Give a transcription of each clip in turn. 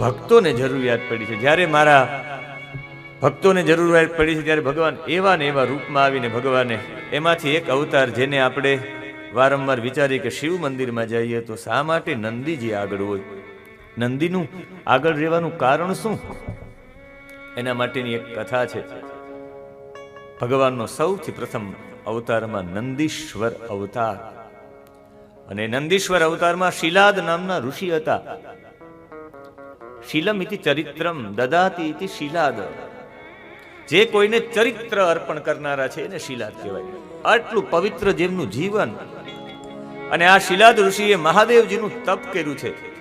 ભક્તોને જરૂરિયાત પડી છે. જ્યારે મારા ભક્તોને જરૂરિયાત પડી છે ત્યારે ભગવાન એવા ને એવા રૂપમાં આવીને ભગવાને એમાંથી એક અવતાર જેને આપણે વારંવાર વિચારીએ કે શિવ મંદિરમાં જઈએ તો શા માટે નંદીજી આગળ હોય? નંદીનું આગળ રહેવાનું કારણ શું? એના માટેની એક કથા છે. ભગવાનનો સૌથી પ્રથમ અવતારમાં નંદીશ્વર અવતાર. અને નંદીશ્વર અવતારમાં શિલાદ નામના ઋષિ હતા. શીલમ ઇતિ ચરિત્રમ દદાતી ઇતિ શિલાદ. જે કોઈને ચરિત્ર અર્પણ કરનારા છે એને શીલાદ કહેવાય. આટલું પવિત્ર જેમનું જીવન. અને આ શીલાદ ઋષિએ મહાદેવજીનું તપ કર્યું છે.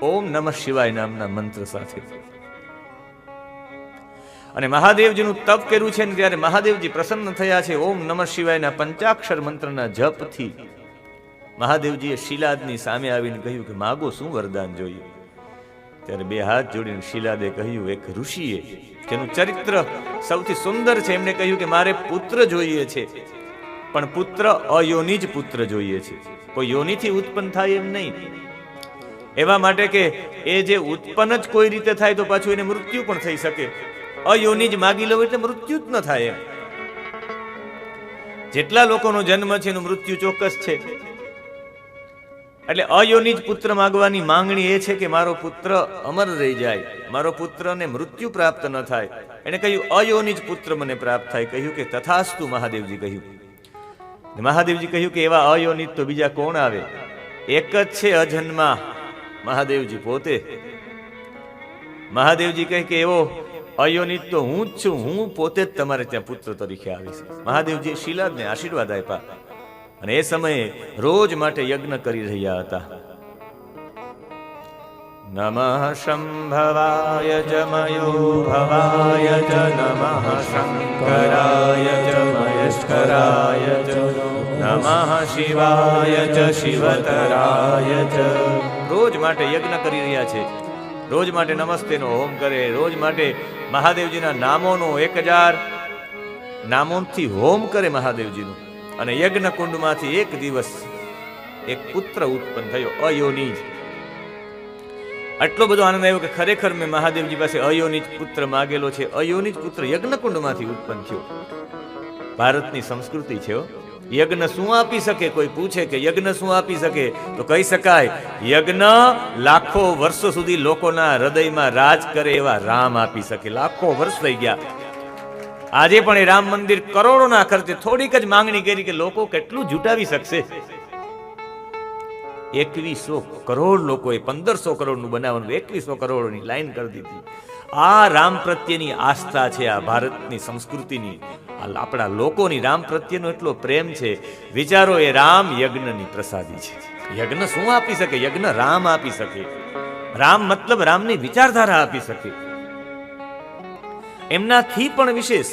ઓમ નમઃ શિવાય નામના મંત્ર સાથે. અને મહાદેવજીનું તપ કર્યું છે ને ત્યારે મહાદેવજી પ્રસન્ન થયા છે. ઓમ નમઃ શિવાયના પંચાક્ષર મંત્રના જપથી. મહાદેવજીએ શિલાદની સામે આવીને કહ્યું કે, માગો શું વરદાન જોઈએ? ત્યારે બે હાથ જોડીને શિલાદે કહ્યું, એક ઋષિએ જેનું ચરિત્ર સૌથી સુંદર છે, એમણે કહ્યું કે, મારે પુત્ર જોઈએ છે. પણ પુત્ર અયોનિ જ પુત્ર જોઈએ છે. કોઈ યોનિથી ઉત્પન્ન થાય એમ નહીં. એવા માટે કે એ જે ઉત્પન્ન જ કોઈ રીતે થાય તો પાછું એને મૃત્યુ પણ થઈ શકે. અયોનિ જ માગી લઉં એટલે મૃત્યુ જ ન થાય એમ. જેટલા લોકોનો જન્મ છે, એનું મૃત્યુ ચોક્કસ છે. એટલે અયોનિજ પુત્ર માગવાની માંગણી એ છે કે મારો પુત્ર અમર રહી જાય. મારો પુત્રને મૃત્યુ પ્રાપ્ત ન થાય. એને કહ્યું, અયોનિજ પુત્ર મને પ્રાપ્ત થાય. કહ્યું કે, તથાસ્તુ મહાદેવજી, કહ્યું. મહાદેવજી કહ્યું કે, એવા અયોનિજ તો બીજા કોણ આવે? એક જ છે અજન્મા. મહાદેવજી પોતે. મહાદેવજી કહે કે, એવો અયોનિત તો હું જ છું. હું પોતે જ તમારે ત્યાં પુત્ર તરીકે આવીશ. મહાદેવજી શિલાદને આશીર્વાદ આપ્યા. અને એ સમયે રોજ માટે યજ્ઞ કરી રહ્યા હતા. નમઃ શંભવાય જમયો ભવાય જ નમઃ શંકરાય જ મહેશ્વરાય જ. નમઃ શિવાય જ શિવતરાય જ. રોજ માટે યજ્ઞ કરી રહ્યા છે. રોજ માટે નમસ્તેનો હોમ કરે. રોજ માટે મહાદેવજીના નામોનો એક હજાર નામોથી હોમ કરે મહાદેવજીનું. અને યજ્ઞ કુંડમાંથી એક દિવસ એક પુત્ર ઉત્પન્ન થયો અયોનિજ આટલો બધો આનંદ આવ્યો કે ખરેખર મેં મહાદેવજી પાસે અયોનિજ પુત્ર માગેલો છે. અયોનિજ પુત્ર યજ્ઞ કુંડમાંથી ઉત્પન્ન થયો. ભારતની સંસ્કૃતિ છે યજ્ઞ શું આપી શકે? કોઈ પૂછે કે યજ્ઞ શું આપી શકે? તો કહી શકાય, યજ્ઞ લાખો વર્ષો સુધી લોકોના હૃદયમાં રાજ કરે એવા રામ આપી શકે. લાખો વર્ષ થઈ ગયા. આજે પણ એ રામ મંદિર કરોડોના ખર્ચે થોડીક જ માંગણી કરી કે લોકો કેટલું જુટાવી શકશે. એકવીસો કરોડ લોકોએ પંદરસો કરોડનું બનાવવાનું, એકવીસો કરોડની લાઈન કરી દીધી. આ રામ પ્રત્યેની આસ્થા છે, આ ભારતની સંસ્કૃતિની આપણા લોકોની રામ પ્રત્યેનો એટલો પ્રેમ છે. વિચારો એ રામ યજ્ઞની પ્રસાદી છે. યજ્ઞ શું આપી શકે? યજ્ઞ રામ આપી શકે. રામ મતલબ રામની વિચારધારા આપી શકે. એમનાથી પણ વિશેષ.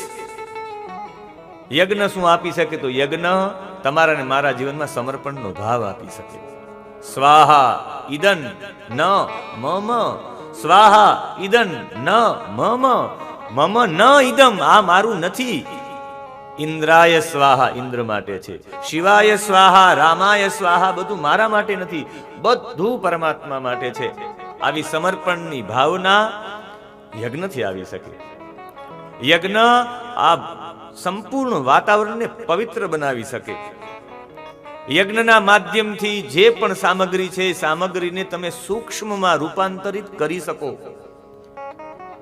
યજ્ઞ શું આપી શકે તો યજ્ઞ તમારા અને મારા જીવનમાં સમર્પણનો ભાવ આપી શકે. સ્વાહા ઈદન ન મમ. સ્વાહા ઈદન ન મમ. મમ ન ઈદમ, આ મારું નથી. ઇન્દ્રાય સ્વાહા, ઇન્દ્ર માટે છે. શિવાય સ્વાહા, રામાય સ્વાહા, બધું મારા માટે નથી. બધું પરમાત્મા માટે છે. આવી સમર્પણની ભાવના યજ્ઞથી આવી શકે. યજ્ઞ આ સંપૂર્ણ વાતાવરણને પવિત્ર બનાવી શકે. યજ્ઞના માધ્યમથી જે પણ સામગ્રી છે, એ સામગ્રીને તમે સૂક્ષ્મમાં રૂપાંતરિત કરી શકો.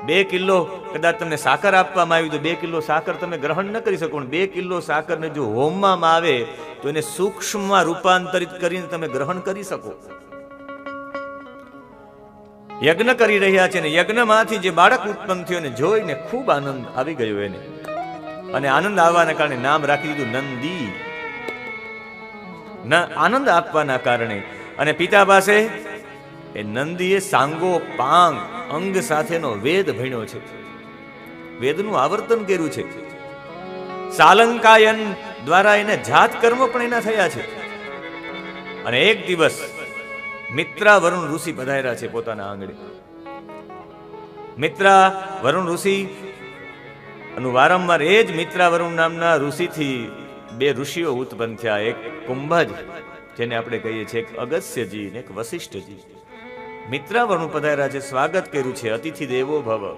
બે કિલો કદાચ તમને સાકર આપવામાં આવી તો બે કિલો સાકર તમે ગ્રહણ ન કરી શકો બે કિલો સાકરને જો હોમવામાં આવે તો એને સૂક્ષ્મમાં રૂપાંતરિત કરીને તમે ગ્રહણ કરી શકો. યજ્ઞ કરી રહ્યા છે ને યજ્ઞમાંથી જે બાળક ઉત્પન્ન થયું ને જોઈને ખૂબ આનંદ આવી ગયો એને. અને આનંદ આવવાના કારણે નામ રાખી દીધું નંદી. ન આનંદ આપવાના કારણે. અને પિતા પાસે એ નંદીએ સાંગો, પાંગ, અંગ સાથેનો વેદ ભણ્યો છે. વેદનું આવર્તન કર્યું છે. સાલંકાયન દ્વારા એને જાત કર્મ પણ એના થયા છે. અને એક દિવસ મિત્રા વરુણ ઋષિ પધાર્યા છે પોતાના આંગણે. મિત્રા વરુણ ઋષિ, અને વારંવાર એ જ મિત્રા વરુણ નામના ઋષિથી બે ઋષિઓ ઉત્પન્ન થયા. એક કુંભજ, જેને આપણે કહીએ છીએ એક અગસ્યજી ને એક વશિષ્ઠજી. મિત્રાવરણું પધાર્યા છે, સ્વાગત કર્યું છે, અતિથિ દેવો ભવ.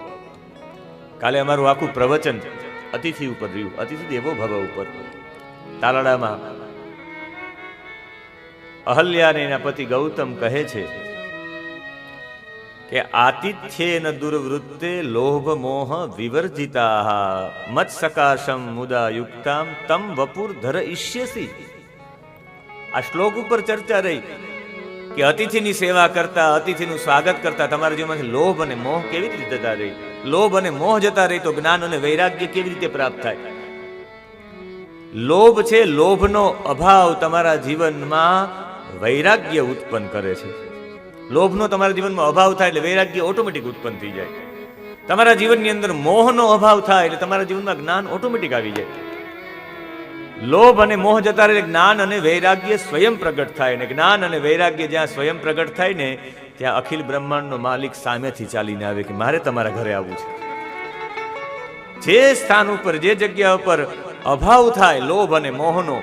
કાલે અમારું આખું પ્રવચન અતિથિ ઉપર રહ્યું, અતિથિ દેવો ભવ ઉપર. તાલાડામાં અહલ્યા અને એના પતિ ગૌતમ કહે છે કે આતિથ્યેન દુર્વૃત્તે લોભ મોહ વિવર્જિતા મત સકાશમ મુદા યુક્તામ, તમ વપુર ધર ઈષ્યસી। આ શ્લોક ઉપર ચર્ચા રહી કે અતિથિની સેવા કરતા, અતિથિનું સ્વાગત કરતા તમારા જીવનમાંથી લોભ અને મોહ કેવી રીતે જતા રહી? લોભ અને મોહ જતા રહી તો જ્ઞાન અને વૈરાગ્ય કેવી રીતે પ્રાપ્ત થાય? લોભ છે લોભનો અભાવ તમારા જીવનમાં વૈરાગ્ય ઉત્પન્ન કરે છે. લોભનો તમારા જીવનમાં અભાવ થાય એટલે વૈરાગ્ય ઓટોમેટિક ઉત્પન્ન થઈ જાય. તમારા જીવનની અંદર મોહનો અભાવ થાય એટલે તમારા જીવનમાં જ્ઞાન ઓટોમેટિક આવી જાય. લોભ અને મોહ જતા રહે જ્ઞાન અને વૈરાગ્ય સ્વયં પ્રગટ થાય ને જ્ઞાન અને વૈરાગ્ય જ્યાં સ્વયં પ્રગટ થાય ને ત્યાં અખિલ બ્રહ્માંડનો માલિક સામેથી ચાલીને આવે કે મારે તમારા ઘરે આવવું છે. જે સ્થાન ઉપર, જે જગ્યા ઉપર અભાવ થાય, લોભ અને મોહનો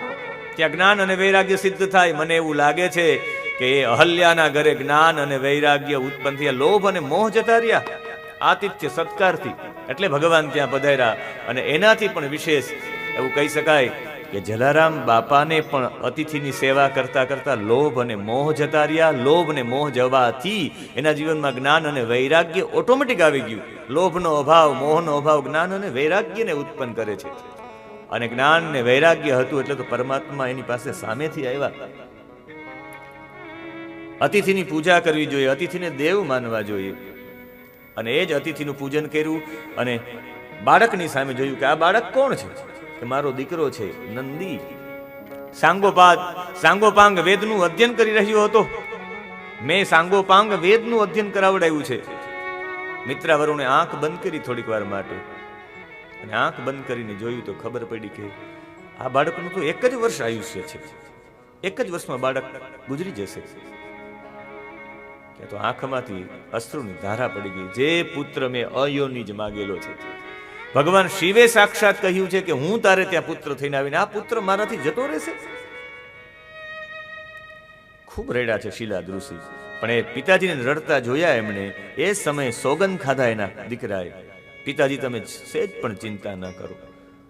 ત્યાં જ્ઞાન અને વૈરાગ્ય સિદ્ધ થાય. મને એવું લાગે છે કે એ અહલ્યાના ઘરે જ્ઞાન અને વૈરાગ્ય ઉત્પન્ન થયા. લોભ અને મોહ જતા રહ્યા. આતિથ્ય સત્કારથી. એટલે ભગવાન ત્યાં પધાર્યા. અને એનાથી પણ વિશેષ એવું કહી શકાય કે જલારામ બાપાને પણ અતિથિની સેવા કરતા કરતા લોભ અને મોહ જતા રહ્યા. લોભ અને મોહ જવાથી એના જીવનમાં જ્ઞાન અને વૈરાગ્ય ઓટોમેટિક આવી ગયું. લોભનો અભાવ, મોહનો અભાવ જ્ઞાન અને વૈરાગ્યને ઉત્પન્ન કરે છે. અને જ્ઞાન ને વૈરાગ્ય હતું એટલે તો પરમાત્મા એની પાસે સામેથી આવ્યા. અતિથિની પૂજા કરવી જોઈએ, અતિથિને દેવ માનવા જોઈએ. અને એ જ અતિથિનું પૂજન કર્યું અને બાળકની સામે જોયું કે આ બાળક કોણ છે? કે મારો દીકરો છે, નંદી. સાંગોપાદ, સાંગોપાંગ વેદનું અધ્યયન કરી રહ્યો હતો. મેં સાંગોપાંગ વેદનું અધ્યયન કરાવડાવ્યું છે. મિત્રાવરુણે આંખ બંધ કરી થોડીક વાર માટે. અને આંખ બંધ કરીને જોયું તો ખબર પડી કે આ બાળકનું તો એક જ વર્ષ આયુષ્ય છે. એક જ વર્ષમાં બાળક ગુજરી જશે. તો આંખમાંથી અશ્રુની ધારા પડી ગઈ. જે પુત્ર મેં અયોની જ માગેલો છે. ભગવાન શિવે સાક્ષાત કહ્યું છે કે હું તારે ત્યાં પુત્ર થઈને આવીને આ પુત્ર મારાથી જતો રહેશે. ખૂબ રેડા છે શીલા દૃષિ. પણ એ પિતાજીને રડતા જોયા એમણે. એ સમયે સોગન ખાધા એના દીકરાએ. પિતાજી, તમે સેજ પણ ચિંતા ન કરો.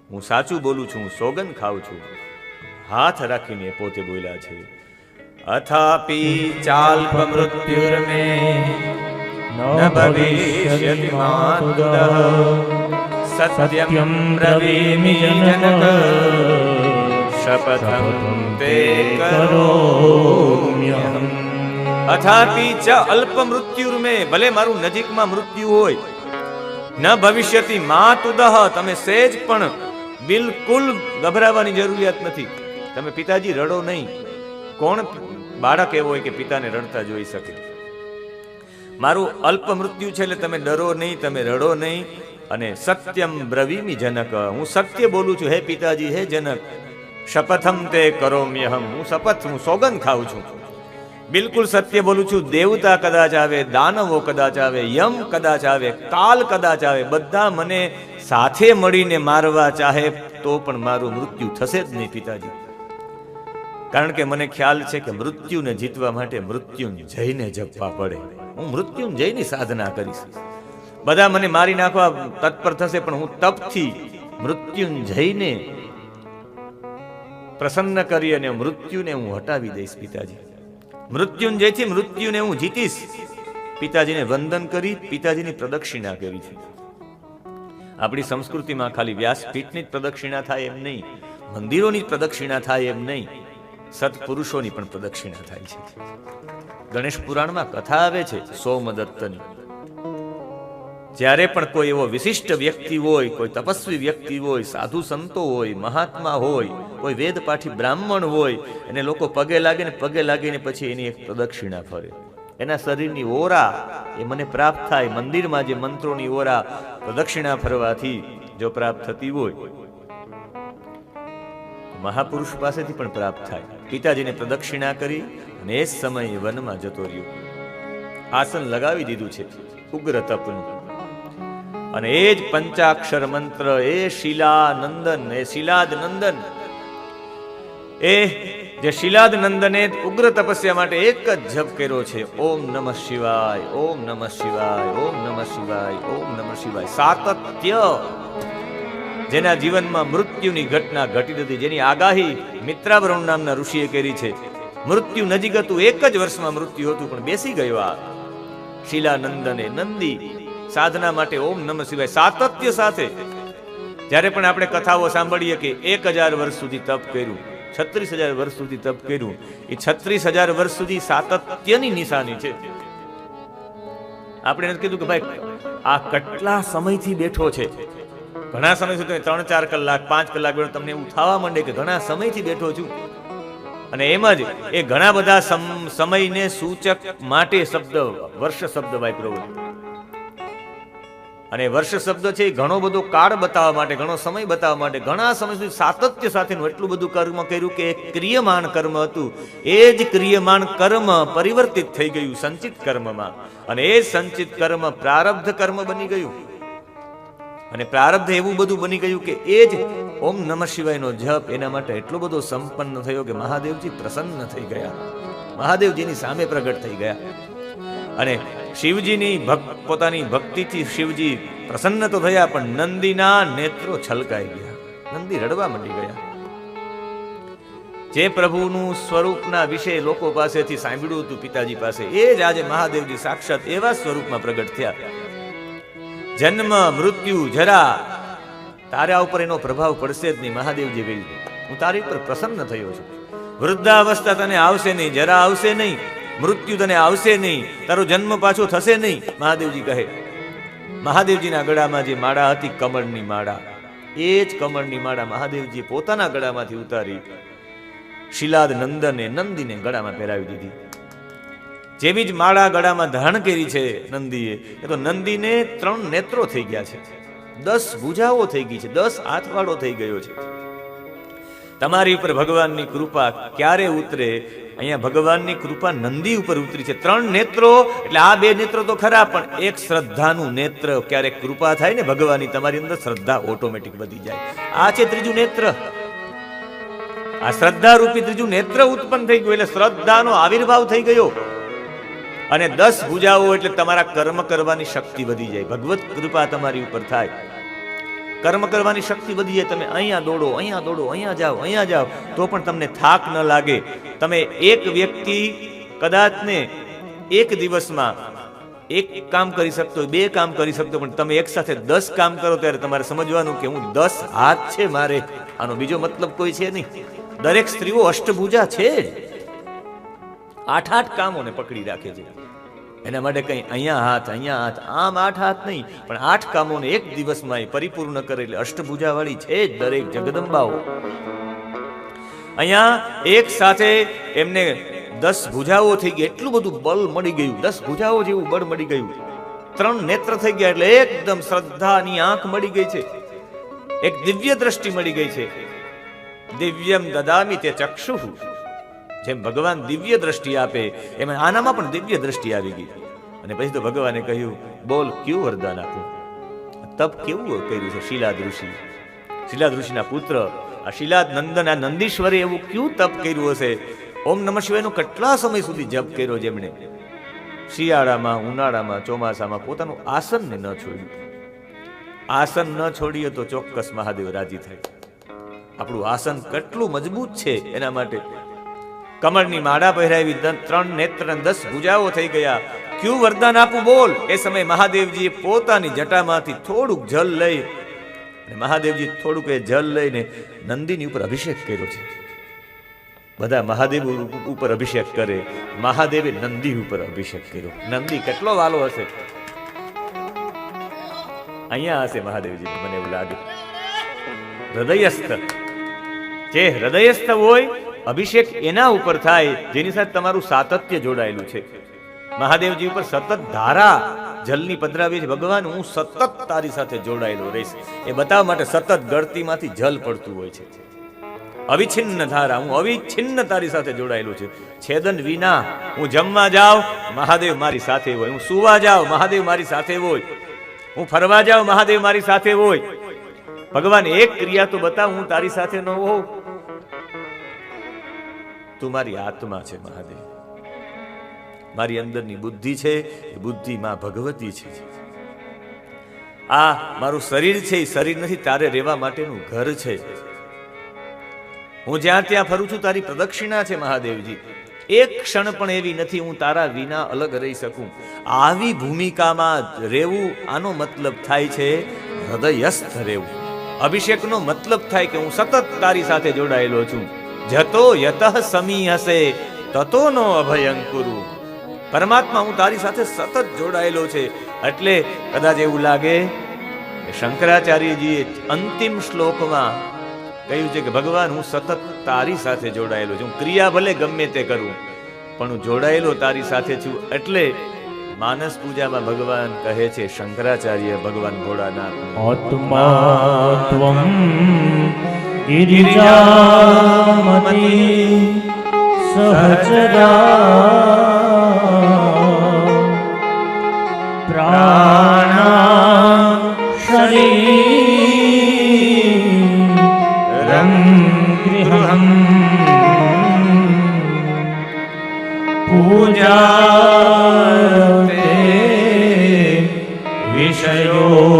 હું સાચું બોલું છું, હું સોગન ખાઉં છું. હાથ રાખીને પોતે બોલ્યા છે, અથાપી ચાલ્પ મૃત્યુર્મે ન ભવિષ્યતિ માતુદઃ સત્યમ બ્રવીમિ જનક, શપથમ તે કરોમ્યહમ. અથાપી ચ અલ્પ મૃત્યુર્મે, ભલે મારું નજીકમાં મૃત્યુ હોય ન ભવિષ્યતિ માતુદહ તમે સેજ પણ બિલકુલ ગભરાવાની જરૂરિયાત નથી. તમે પિતાજી રડો નહીં. કોણ બાળક એવો હોય કે પિતાને રડતા જોઈ શકે? મારું અલ્પ મૃત્યુ છે એટલે તમે ડરો નહીં, તમે રડો નહીં. અને સત્યમ બ્રવીમી જનક. હું સત્ય બોલું છું. હે પિતાજી, હે જનક. શપથમ તે કરોમ્યહમ. હું શપથ, હું સોગંદ ખાઉં છું. બિલકુલ સત્ય બોલું છું. દેવતા કદાચ આવે, દાનવો કદાચ આવે, યમ કદાચ આવે, કાલ કદાચ આવે, બધા મને સાથે મળીને મારવા ચાહે તો પણ મારું મૃત્યુ થશે જ નહીં પિતાજી. કારણ કે મને ખ્યાલ છે કે મૃત્યુને જીતવા માટે મૃત્યુંજયને જપવા પડે. હું મૃત્યુંજયની સાધના કરીશ. બધા મને મારી નાખવા તત્પર થશે, પણ હું તપથી મૃત્યુંજયને પ્રસન્ન કરી અને મૃત્યુને હું હટાવી દઈશ પિતાજી. મૃત્યુંજયથી મૃત્યુને હું જીતીશ. પિતાજીને વંદન કરી પિતાજીની પ્રદક્ષિણા કરી છે. આપણી સંસ્કૃતિમાં ખાલી વ્યાસપીઠની જ પ્રદક્ષિણા થાય એમ નહીં, મંદિરોની પ્રદક્ષિણા થાય એમ નહીં, સત્પુરુષોની પણ પ્રદક્ષિણા થાય છે. ગણેશ પુરાણમાં કથા આવે છે, સોમદત્તની. જ્યારે પણ કોઈ એવો વિશિષ્ટ વ્યક્તિ હોય, કોઈ તપસ્વી વ્યક્તિ હોય, સાધુ સંતો હોય, મહાત્મા હોય, કોઈ વેદ પાઠી બ્રાહ્મણ હોય, એને લોકો પગે લાગીને પગે લાગીને પછી એની એક પ્રદક્ષિણા ફરે. એના શરીરની ઓરા એ મને પ્રાપ્ત થાય, મંદિરમાં જે મંત્રોની ઓરા પ્રદક્ષિણા ફરવાથી જો પ્રાપ્ત થતી હોય, મહાપુરુષ પાસેથી પણ પ્રાપ્ત થાય. પિતાજીને પ્રદક્ષિણા કરી અને એ જ સમયે વનમાં જતો રહ્યો. આસન લગાવી દીધું છે, ઉગ્ર તપનું. અને એ જ પંચાક્ષર મંત્ર, એ શિલા નંદન એ શિલાદ નંદન એ જે શિલાદ નંદને ઉગ્ર તપસ્યા માટે એક જ જપ કર્યો છે, ઓમ નમઃ શિવાય, ઓમ નમઃ શિવાય, ઓમ નમઃ શિવાય, ઓમ નમઃ શિવાય. સાતત્ય જેના જીવનમાં મૃત્યુની ઘટના ઘટી હતી, જેની આગાહી મિત્રાવરુણ નામના ઋષિએ કરી છે. મૃત્યુ નજીક હતું, એક જ વર્ષમાં મૃત્યુ હતું, પણ બેસી ગયો આ શિલાનંદને, નંદી સાધના માટે ઓમ નમ શિવાય સાતત્ય સાથે. જ્યારે પણ આપણે કથાઓ સાંભળીએ કે એક હજાર વર્ષ સુધી તપ કર્યું, છત્રીસ હજાર વર્ષ સુધી તપ કર્યું, એ છત્રીસ હજાર વર્ષ સુધી સાતત્યની નિશાની છે. આપણે કીધું કે ભાઈ, આ કેટલા સમયથી બેઠો છે? ઘણા સમય સુધી ત્રણ ચાર કલાક, પાંચ કલાક બેઠો, તમને એવું થવા માંડે કે ઘણા સમયથી બેઠો છું. અને એમ જ એ ઘણા બધા સમ- સમયને સૂચક માટે શબ્દ, વર્ષ શબ્દ વાપર્યો હોય. અને વર્ષ શબ્દ છે એ ઘણો બધો કાળ બતાવવા માટે, ઘણો સમય બતાવવા માટે, ઘણા સમય સુધી સાતત્ય સાથેનું એટલું બધું કર્મ કર્યું કે ક્રિયમાન કર્મ હતું. એ જ ક્રિયમાન કર્મ પરિવર્તિત થઈ ગયું સંચિત કર્મમાં. અને એ સંચિત કર્મ પ્રારબ્ધ કર્મ બની ગયું. અને પ્રારબ્ધ એવું બધું બની ગયું કે એ જ ઓમ નમઃ શિવાયનો જપ એના માટે એટલો બધો સંપન્ન થયો કે મહાદેવજી પ્રસન્ન થઈ ગયા. મહાદેવજીની સામે પ્રગટ થઈ ગયા. અને શિવજીની ભક્ત, પોતાની ભક્તિથી શિવજી પ્રસન્ન તો થયા, પણ નંદીના નેત્રો છલકાઈ ગયા. નંદી રડવા માંડી ગયા. જે પ્રભુનું સ્વરૂપના વિશે લોકો પાસેથી સાંભળ્યું હતું પિતાજી પાસે, એ જ આજે મહાદેવજી સાક્ષાત એવા સ્વરૂપમાં પ્રગટ થયા. જન્મ, મૃત્યુ, જરા, તારા ઉપર એનો પ્રભાવ પડશે જ નહીં, મહાદેવજી કહ્યું હું તારી ઉપર પ્રસન્ન થયો છું. વૃદ્ધાવસ્થા તને આવશે નહીં, જરા આવશે નહીં. મૃત્યુ તને આવશે નહીં, તારો જન્મ પાછો થશે નહીં, મહાદેવજી કહે. મહાદેવજીના ગળામાં જે માળા હતી, કમળની માળા, એ જ કમળની માળા મહાદેવજી પોતાના ગળામાંથી ઉતારી, શિલાદ નંદને, નંદીને ગળામાં પહેરાવી દીધી. જેવી જ માળા ગળામાં ધારણ કરી છે નંદીએ, એ તો નંદીને ત્રણ નેત્રો થઈ ગયા છે. દસ ભૂજાઓ થઈ ગઈ છે, દસ હાથવાળો થઈ ગયો છે. તમારી ઉપર ભગવાનની કૃપા ક્યારે ઉતરે અહીંયા ભગવાનની કૃપા નંદી ઉપર ઉતરી છે. ત્રણ નેત્રો, એટલે આ બે નેત્રો તો ખરા, પણ એક શ્રદ્ધાનું નેત્ર, ક્યારેક કૃપા થાય ને ભગવાનની તમારી અંદર શ્રદ્ધા ઓટોમેટિક વધી જાય. આ છે ત્રીજું નેત્ર. આ શ્રદ્ધા રૂપી ત્રીજું નેત્ર ઉત્પન્ન થઈ ગયું, એટલે શ્રદ્ધાનો આવિર્ભાવ થઈ ગયો. અને દસ ભુજાઓ, એટલે તમારા કર્મ કરવાની શક્તિ વધી જાય. ભગવત કૃપા તમારી ઉપર થાય. કર્મ કરવાની શક્તિ વધી જાય તમે અહીંયા દોડો અહીંયા દોડો, અહીંયા જાઓ અહીંયા જાઓ. તો પણ તમને થાક ન લાગે. તમે એક વ્યક્તિ કદાચ ને એક દિવસમાં એક કામ કરી શકતો બે કામ કરી શકતો પણ તમે એક સાથે દસ કામ કરો ત્યારે તમારે સમજવાનું કે હું દસ હાથ છે મારે. આનો બીજો મતલબ કોઈ છે નહીં. દરેક સ્ત્રીઓ અષ્ટભુજા છે આઠ આઠ કામોને પકડી રાખે છે. એના માટે કંઈ અહીંયા હાથ અહીંયા હાથ, આમ આઠ હાથ નહીં, પણ આઠ કામોને એક દિવસમાં એ પરિપૂર્ણ કરે એટલે અષ્ટભુજાવાળી છે જ દરેક જગદંબાઓ. અહીંયા એક સાથે એમને દસ ભુજાઓ થઈ ગઈ એટલું બધું બળ મળી ગયું, દસ ભુજાઓ જેવું બળ મળી ગયું. ત્રણ નેત્ર થઈ ગયા એટલે એકદમ શ્રદ્ધાની આંખ મળી ગઈ છે. એક દિવ્ય દ્રષ્ટિ મળી ગઈ છે. દિવ્યમ દદામી તે ચક્ષુઃ. જેમ ભગવાન દિવ્ય દ્રષ્ટિ આપે, એમ આનામાં પણ દિવ્ય દ્રષ્ટિ આવી ગઈ. અને પછી તો ભગવાને કહ્યું, બોલ, કેવું વરદાન આપું તપ કેવું કર્યું છે શિલાદ ઋષિ? શિલાદ ઋષિના પુત્ર, આ શિલાદ નંદન, આ નંદીશ્વરે એવું કયું તપ કર્યું હશે? ઓમ નમઃ શિવાયનો કેટલા સમય સુધી જપ કર્યો જેમણે? શિયાળામાં, ઉનાળામાં, ચોમાસામાં પોતાનું આસનને ન છોડ્યું. આસન ન છોડીએ તો ચોક્કસ મહાદેવ રાજી થાય. આપણું આસન કેટલું મજબૂત છે એના માટે કમળની માળા પહેરાવી ત્રણ નેત્ર દસ ભૂજાઓ થઈ ગયા. ક્યું વરદાન આપું બોલ? એ સમયે મહાદેવજીએ પોતાની જટામાંથી થોડુંક જલ લઈ મહાદેવજી થોડુંક એ જલ લઈને નંદીની ઉપર અભિષેક કર્યો છે. બધા મહાદેવ ઉપર અભિષેક કરે. મહાદેવે નંદી ઉપર અભિષેક કર્યો. નંદી કેટલો વાલો હશે? અહીંયા હશે મહાદેવજી, મને એવું લાગે. હૃદયસ્થ. જે હૃદયસ્થ હોય અભિષેક એના ઉપર થાય, જેની સાથે તમારું સાતત્ય જોડાયેલું છે. મહાદેવજી ઉપર સતત ધારા જલની પધરાવી ભગવાન, હું સતત તારી સાથે જોડાયેલો રહીશ. એ બતાવવા માટે સતત ગળતીમાંથી જલ પડતું હોય છે. અવિચ્છિન્ન ધારા, હું અવિચ્છિન્ન તારી સાથે જોડાયેલું છે. છેદન વિના હું જમવા જાઉં, મહાદેવ મારી સાથે હોય. હું સુવા જાઉં, મહાદેવ મારી સાથે હોય. હું ફરવા જાઉં, મહાદેવ મારી સાથે હોય. ભગવાન, એક ક્રિયા તો બતાવ, હું તારી સાથે ન હોઉં. તું મારી આત્મા છે, મહાદેવ. મારી અંદરની બુદ્ધિ છે, એ બુદ્ધિ માં ભગવતી છે. આ મારું શરીર છે, એ શરીર નથી, તારે રહેવા માટેનું ઘર છે. હું જ્યાં ત્યાં ફરું છું, તારી પ્રદક્ષિણા છે, મહાદેવજી. એક ક્ષણ પણ એવી નથી, હું તારા વિના અલગ રહી શકું. આવી ભૂમિકામાં રહેવું, આનો મતલબ થાય છે, હૃદયસ્થ રહેવું. અભિષેકનો મતલબ થાય કે હું સતત તારી સાથે જોડાયેલો છું. જતો યતઃ સમી હશે તતો નો અભયંકુરુ પરમાત્મા હું તારી સાથે સતત જોડાયેલો છે એટલે કદાચ એવું લાગે શંકરાચાર્યજીએ અંતિમ શ્લોકમાં કહ્યું છે કે ભગવાન હું સતત તારી સાથે જોડાયેલો છું હું ક્રિયા ભલે ગમે તે કરું પણ હું જોડાયેલો તારી સાથે છું. એટલે માનસ પૂજામાં ભગવાન કહે છે શંકરાચાર્ય ભગવાન ભોળાનાથ આત્મા ત્વં ગિરિજામતી प्राणा પ્રાણાશરીરં ગૃહં पूजा વિષયોપભોગ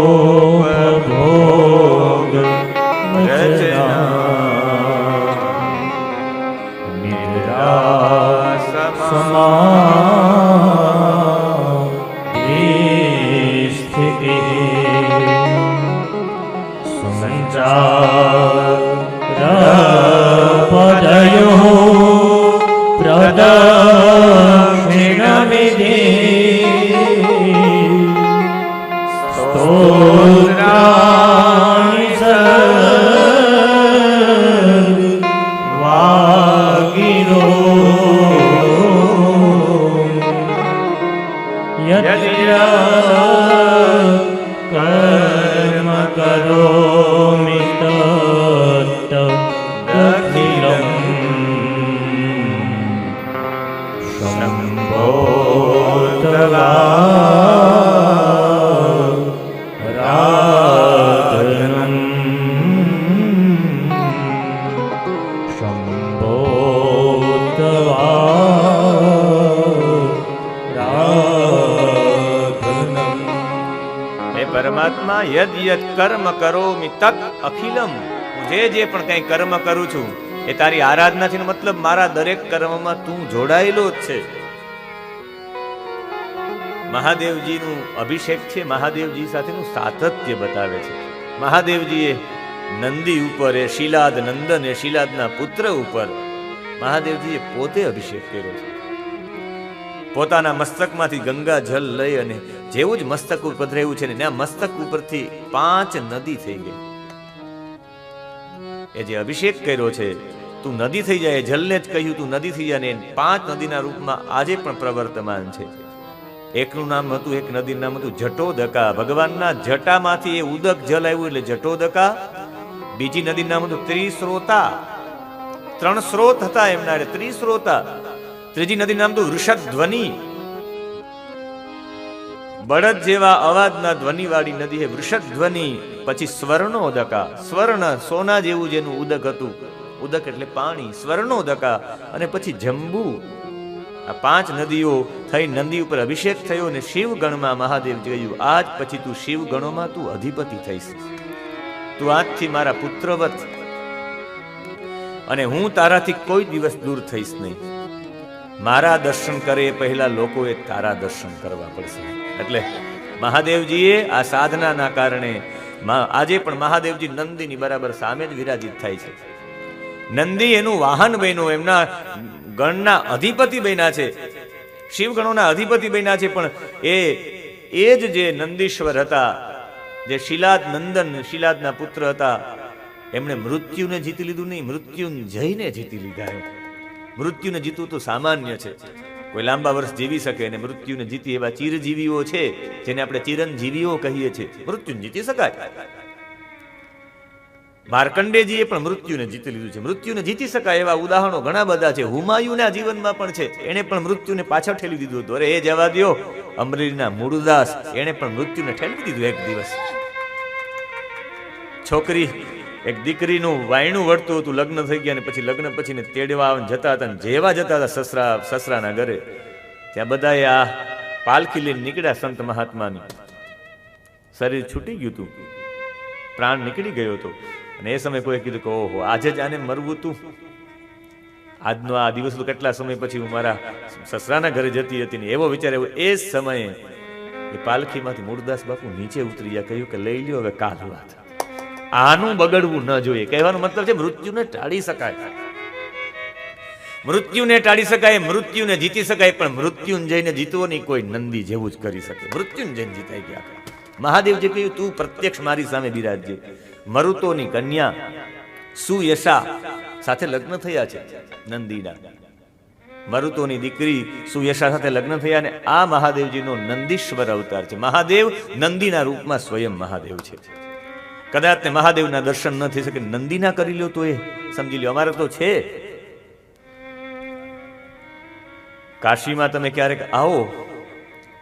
Yeah, yeah. કર્મ તત અખિલમ. જે જે પણ કંઈ કર્મ કરું છું, એ તારી આરાધના છે મતલબ મારા દરેક કર્મમાં તું જોડાયેલો જ છે. મહાદેવજીનું અભિષેક છે, મહાદેવજી સાથેનું સાતત્ય બતાવે છે. મહાદેવજીએ નંદી ઉપર એ શિલાદ નંદન એ શિલાદના પુત્ર ઉપર મહાદેવજીએ પોતે અભિષેક કર્યો છે. પોતાના મસ્તકમાંથી ગંગા જલ લઈ અને જેવું જ મસ્તક ઉપર પધરાયું છે ને ત્યાં મસ્તક ઉપરથી પાંચ નદી થઈ ગઈ. એ જે અભિષેક કર્યો છે, તું નદી થઈ જાય જલને જ કહ્યું, તું નદી થઈ જાય ને પાંચ નદીના રૂપમાં આજે પણ પ્રવર્તમાન છે. એકનું નામ હતું, એક નદીનું નામ હતું જટોદકા. ભગવાનના જટામાંથી એ ઉદક જલ આવ્યું એટલે જટોદકા. બીજી નદીનું નામ હતું ત્રિસ્રોતા. ત્રણ સ્રોત હતા એમના ત્રિસ્રોતા. ત્રીજી નદીનું નામ હતું વૃષધ્વનિ બળદ જેવા અવાજના ધ્વનિવાળી નદી એ વૃષધ્વનિ પછી સ્વર્ણો દકા સ્વર્ણ સોના જેવું જેનું ઉદક હતું. ઉદક એટલે પાણી સ્વર્ણો દકા અને પછી જંબુ. આ પાંચ નદીઓ થઈ નંદી ઉપર અભિષેક થયો અને શિવ ગણમાં મહાદેવ જોયું. આજ પછી તું શિવ ગણોમાં તું અધિપતિ થઈશ. તું આજથી મારા પુત્રવત. અને હું તારાથી કોઈ દિવસ દૂર થઈશ નહીં. મારા દર્શન કરે પહેલા લોકોએ તારા દર્શન કરવા પડશે. એટલે મહાદેવજીએ આ સાધનાના કારણે આજે પણ મહાદેવજી નંદીની બરાબર સામે જ વિરાજિત થાય છે. નંદી એનું વાહન બન્યું, એમના ગણના અધિપતિ બન્યા છે. શિવગણોના અધિપતિ બન્યા છે, પણ એ એ જ જે નંદીશ્વર હતા, જે શિલાદ નંદન શિલાદના પુત્ર હતા, એમણે મૃત્યુને જીતી લીધું નહીં મૃત્યુ જઈને જીતી લીધા મૃત્યુને જીતવું તો સામાન્ય છે. કોઈ લાંબા વર્ષ જીવી શકે અને મૃત્યુને જીતી એવા ચિરજીવીઓ છે, જેને આપણે ચિરંજીવીઓ કહીએ છીએ. મૃત્યુને જીતી શકાય. માર્કંડેજીએ પણ મૃત્યુને જીતી લીધું છે. મૃત્યુને જીતી શકાય એવા ઉદાહરણો ઘણા બધા છે. હુમાયુના જીવનમાં પણ છે. એણે પણ મૃત્યુને પાછળ ઠેલી દીધું હતું. અરે, એ જવા દ્યો. અમરેલીના મૂળદાસ એણે પણ મૃત્યુને ઠેલવી દીધું એક દિવસ. છોકરી એક દીકરીનું વાયણું વળતું હતું, લગ્ન થઈ ગયા ને પછી લગ્ન પછી ને તેડવા જતા હતા જેવા જતા હતા સસરા, સસરાના ઘરે. ત્યાં બધાએ આ પાલખી લઈને નીકળ્યા સંત મહાત્માની. શરીર છૂટી ગયું હતું. પ્રાણ નીકળી ગયો હતો. અને એ સમયે કોઈ કીધું કે, ઓહો, આજે જ આને મરવું તું. આજનો આ દિવસ કેટલા સમય પછી હું મારા સસરાના ઘરે જતી હતી ને એવો વિચાર એવો એ સમયે એ પાલખીમાંથી મૂળદાસ બાપુ નીચે ઉતરી ગયા, કહ્યું કે, લઈ લ્યો હવે કાલ વાત આનું બગડવું ન જોઈએ. કહેવાનો મતલબ છે મૃત્યુને ટાળી શકાય. મૃત્યુને ટાળી શકાય, મૃત્યુને જીતી શકાય, પણ મૃત્યુંજયને જીતવો નહીં, કોઈ નંદી જેવું જ કરી શકે. મૃત્યુંજયને જીતાઈ ગયા. મહાદેવજી કહ્યું, તું પ્રત્યક્ષ મારી સામે બિરાજજે. મરુતોની કન્યા. સુયશા સાથે લગ્ન થયા છે નંદીના. મરુતોની દીકરી. સુયશા સાથે લગ્ન થયા અને આ મહાદેવજીનો નંદીશ્વર અવતાર છે. મહાદેવ નંદીના રૂપમાં સ્વયં મહાદેવ છે. કદાચ ને મહાદેવના દર્શન ન થઈ શકે, નંદીના કરી લ્યો તો એ. સમજી લ્યો, અમારે તો છે. કાશીમાં તમે ક્યારેક આવો,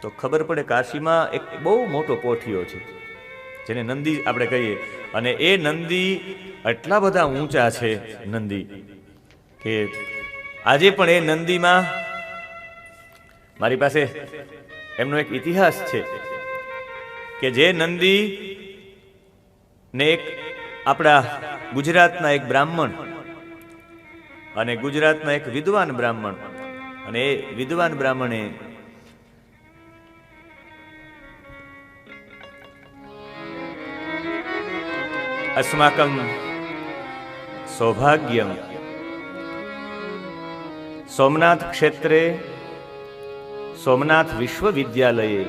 તો ખબર પડે કાશીમાં એક બહુ મોટો પોઠિયો છે, જેને નંદી આપણે કહીએ. અને એ નંદી એટલા બધા ઊંચા છે, નંદી, કે આજે પણ એ નંદીમાં મારી પાસે એમનો એક ઇતિહાસ છે, કે જે નંદી ને એક આપણા ગુજરાતના એક બ્રાહ્મણ અને ગુજરાતના એક વિદ્વાન બ્રાહ્મણ. અને એ વિદ્વાન બ્રાહ્મણે અસ્માકમ સૌભાગ્યમ સોમનાથ ક્ષેત્રે સોમનાથ વિશ્વવિદ્યાલયે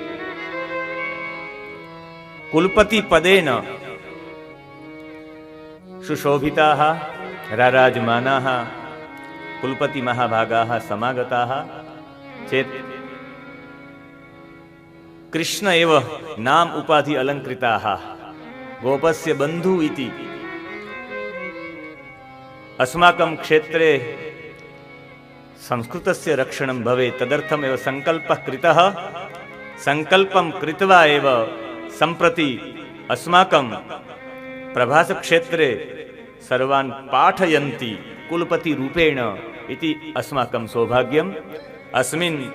કુલપતિ પદેન સુશોભિતા રારાજમાના કુલપતિ મહાભાગા સમાગતા ચેત કૃષ્ણ એવ નામ ઉપાધિ અલંકૃતા ગોપસ્ય બંધુ ઇતિ અસ્માકમ ક્ષેત્રે સંસ્કૃતસ્ય રક્ષણમ ભવે તદર્થમ એવ સંકલ્પ કૃત સંકલ્પમ કૃતવા એવ સંપ્રતિ અસ્માકમ પ્રભાસ ક્ષેત્રે સર્વાન પાઠયંતી કુલપતિ રૂપેણ ઇતિ અસ્માકમ સૌભાગ્યમ અસ્મિન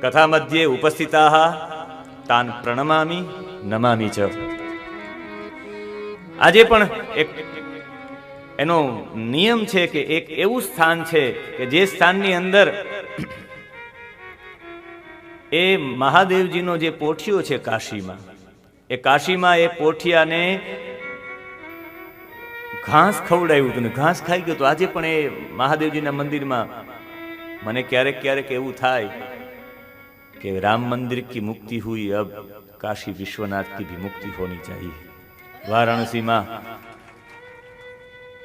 કથા મધ્યે ઉપસ્થિતા તાન પ્રણમામી નમામી ચ આજે પણ એક એનો નિયમ છે કે એક એવું સ્થાન છે કે જે સ્થાનની અંદર એ મહાદેવજીનો જે પોઠિયો છે કાશીમાં, એ કાશીમાં એ પોઠિયાને ઘાસ ખવડાવ્યું હતું ને ઘાસ ખાઈ ગયું તો આજે પણ એ મહાદેવજીના મંદિરમાં મને ક્યારેક ક્યારેક એવું થાય કે રામ મંદિર કી મુક્તિ હુઈ, અબ કાશી વિશ્વનાથ કી ભી મુક્તિ હોની ચાહીએ વારાણસીમાં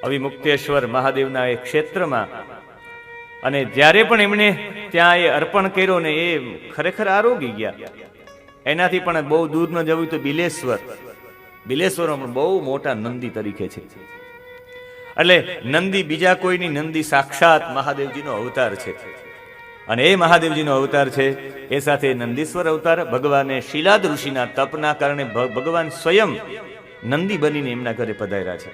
અવિમુક્તેશ્વર મહાદેવના એ ક્ષેત્રમાં અને જ્યારે પણ એમણે ત્યાં એ અર્પણ કર્યો ને એ ખરેખર આરોગી ગયા. એનાથી પણ બહુ દૂર ન જવું તો બિલેશ્વર. બિલેશ્વરમાં બહુ મોટા નંદી તરીકે છે. એટલે નંદી બીજા કોઈની નંદી સાક્ષાત મહાદેવજીનો અવતાર છે. અને એ મહાદેવજીનો અવતાર છે, એ સાથે નંદીશ્વર અવતાર, ભગવાને શિલાદ ઋષિના તપના કારણે ભગવાન સ્વયં નંદી બનીને એમના ઘરે પધાર્યા છે.